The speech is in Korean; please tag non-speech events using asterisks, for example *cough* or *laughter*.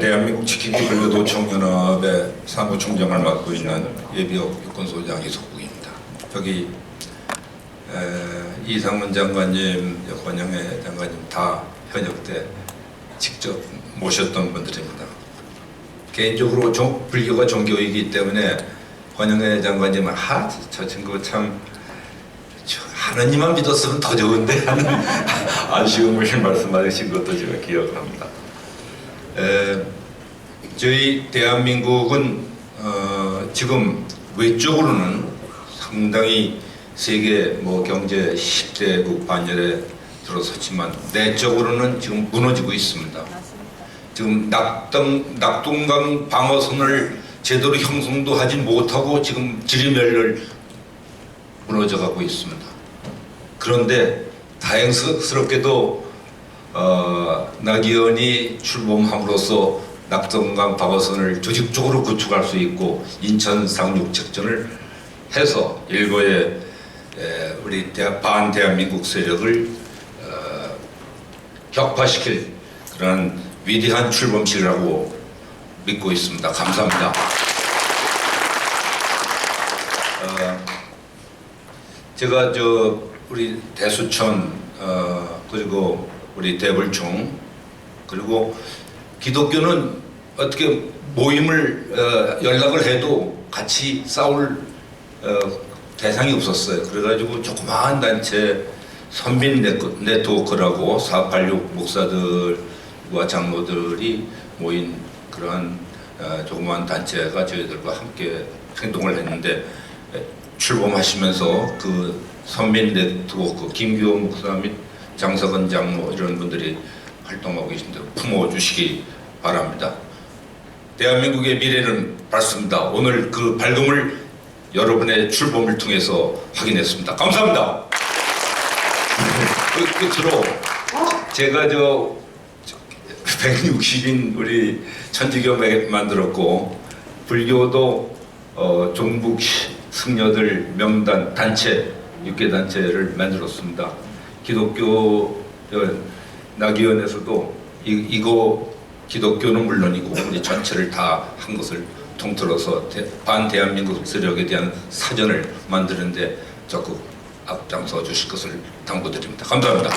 대한민국 불교도 청년업의 사무총장을 맡고 있는 예비역 육군소장 이석국입니다. 여기 에, 이상문 장관님, 권영애 장관님 다 현역 때 직접 모셨던 분들입니다. 개인적으로 종- 불교가 종교이기 때문에 권영애 장관님은 하, 저 친구 참저 하나님만 믿었으면 더 좋은데 하는 *laughs* 아쉬움을 말씀하신 것도 제가 기억합니다. 에, 저희 대한민국은 어, 지금 외적으로는 상당히 세계 뭐 경제 10대국 반열에 들어섰지만 내적으로는 지금 무너지고 있습니다. 지금 낙동, 낙동강 방어선을 제대로 형성도 하지 못하고 지금 지리멸렬 무너져가고 있습니다. 그런데 다행스럽게도 어, 낙의원이 출범함으로써 낙동강 방어선을 조직적으로 구축할 수 있고 인천 상륙 작전을 해서 일거에 에, 우리 대, 반대한민국 세력을 어, 격파시킬 그런 위대한 출범식이라고 믿고 있습니다. 감사합니다. 어, 제가 저 우리 대수천 어, 그리고 우리 대불총 그리고 기독교는 어떻게 모임을 어, 연락을 해도 같이 싸울 어, 대상이 없었어요. 그래가지고 조그마한 단체 네트- 네트워크라고 486 목사들과 장로들이 모인 그러한 어, 조그마한 단체가 저희들과 함께 행동을 했는데 에, 출범하시면서 그 선민 네트워크 김규호 목사 및 장석은 장로 이런 분들이 활동하고 계신데 품어주시기 바랍니다. 대한민국의 미래는 밝습니다. 오늘 그 밝음을 여러분의 출범을 통해서 확인했습니다. 감사합니다. 끝- 끝으로 제가 저 160인 우리 천주교 만들었고 불교도 어, 종북 승려들 명단 단체 육계 단체를 만들었습니다. 기독교 어, 나기원에서도 이, 이거 기독교는 물론이고 우리 전체를 다 한 것을 통틀어서 대, 반대한민국 세력에 대한 사전을 만드는데 적극 앞장서 주실 것을 당부드립니다. 감사합니다.